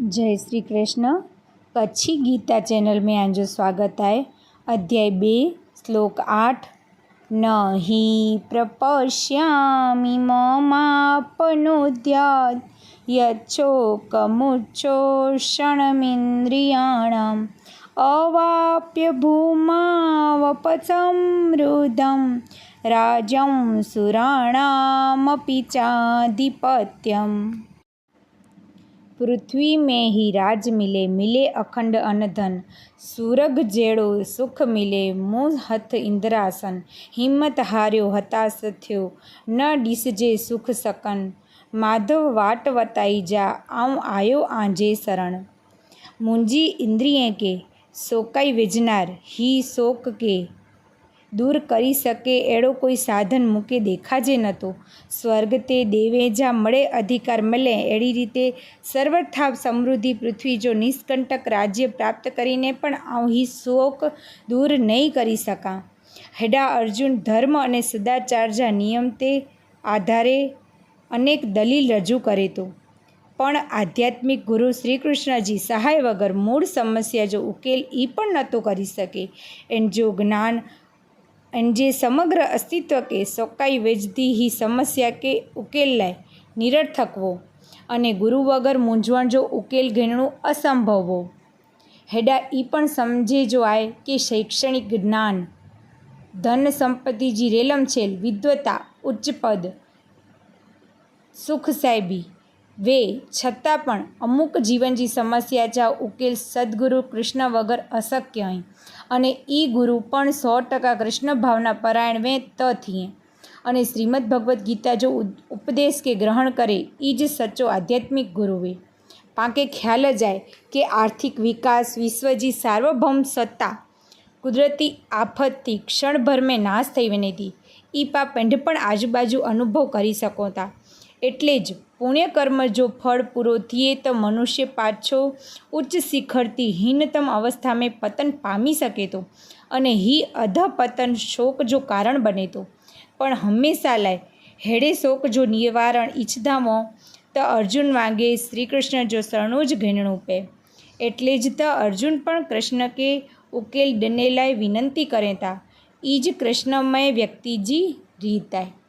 જય શ્રી કૃષ્ણ. કચ્છી ગીતા ચેનલ મેં આંજો સ્વાગત આય. અધ્યાય બે, શ્લોક આઠ. ન હિ પ્રપશ્યામિ મમાપનોદ્યાત યચ્છોકમુચ્છોષણમિન્દ્રિયાણામ અવાપ્ય ભૂમાવપસમૃદમ રાજમ સુરાણામપી ચાધિપત્યમ. પૃથ્વી મેં હી રાજ મિલે મિલે અખંડ અનધન. સુરગ જેડો સુખ મિલે મું હથ ઇન્દ્રાસન. હિંમત હાર્યો હતાશ થયો, ન ડીસજે સુખ સકન. માધવ વાટ વતાઈ જા આઉં આયો આંજે શરણ. મુંજી ઇન્દ્રિયે કે, શોકાઈ વિજનાર, હી શોક કે. દૂર કરી શકે એડો કોઈ સાધન મૂકે દેખાજે નહોતો. સ્વર્ગ તે દેવે જા મળે અધિકાર મળે એડી રીતે સર્વથા સમૃદ્ધિ પૃથ્વી જો નિષ્કંટક રાજ્ય પ્રાપ્ત કરીને પણ અહીં શોક દૂર નહીં કરી શકા. હેડા અર્જુન ધર્મ અને સદાચારજા નિયમ તે આધારે અનેક દલીલ રજૂ કરે તો. પણ આધ્યાત્મિક ગુરુ શ્રી કૃષ્ણજી સહાય વગર મૂળ સમસ્યા જો ઉકેલ એ પણ નહોતો કરી શકે. એન જો જ્ઞાન અને જે સમગ્ર અસ્તિત્વ કે સોકાઈ વેચતી હી સમસ્યા કે ઉકેલ લાય નિરર્થકવો અને ગુરુ વગર મૂંઝવણ જો ઉકેલ ઘેણું અસંભવો હેડા એ પણ સમજે જો આય કે શૈક્ષણિક જ્ઞાન, ધન સંપત્તિજી રેલમછેલ વિદ્વતા ઉચ્ચ પદ. સુખ સાહેબી વે છતાં પણ અમુક જીવનજી સમસ્યા જા ઉકેલ સદગુરુ કૃષ્ણ વગર અશક્ય અહીં. અને ઈ ગુરુ પણ સો ટકા કૃષ્ણ ભાવના પરાયણ વે ત થઈએ અને શ્રીમદ ભગવદ્ ગીતા જો ઉપદેશ કે ગ્રહણ કરે એ જ સચ્ચો આધ્યાત્મિક ગુરુ વે. પાકે ખ્યાલ જાય કે આર્થિક વિકાસ, વિશ્વજી સાર્વભૌમ સત્તા, કુદરતી આફતથી ક્ષણભર મેં નાશ થઈ વનેતી ઈ પા પેંઢ પણ આજુબાજુ અનુભવ કરી શકો તા. એટલે જ પુણ્યકર્મ જો ફળ પૂરો થઈએ તો મનુષ્ય પાછો ઉચ્ચ શિખરથી હીનતમ અવસ્થામાં પતન પામી શકે તો. અને હી અધપતન શોક જો કારણ બને તો. પણ હંમેશા લાય, હેડે શોક જો નિવારણ ઈચ્છધામો, તો અર્જુન વાગે શ્રી કૃષ્ણ જો શરણો જ ઘેણું પે એટલે જ તો અર્જુન પણ કૃષ્ણ કે ઉકેલ ડનેલાય વિનંતી કરેતા ઈજ કૃષ્ણમય વ્યક્તિજી રીતાય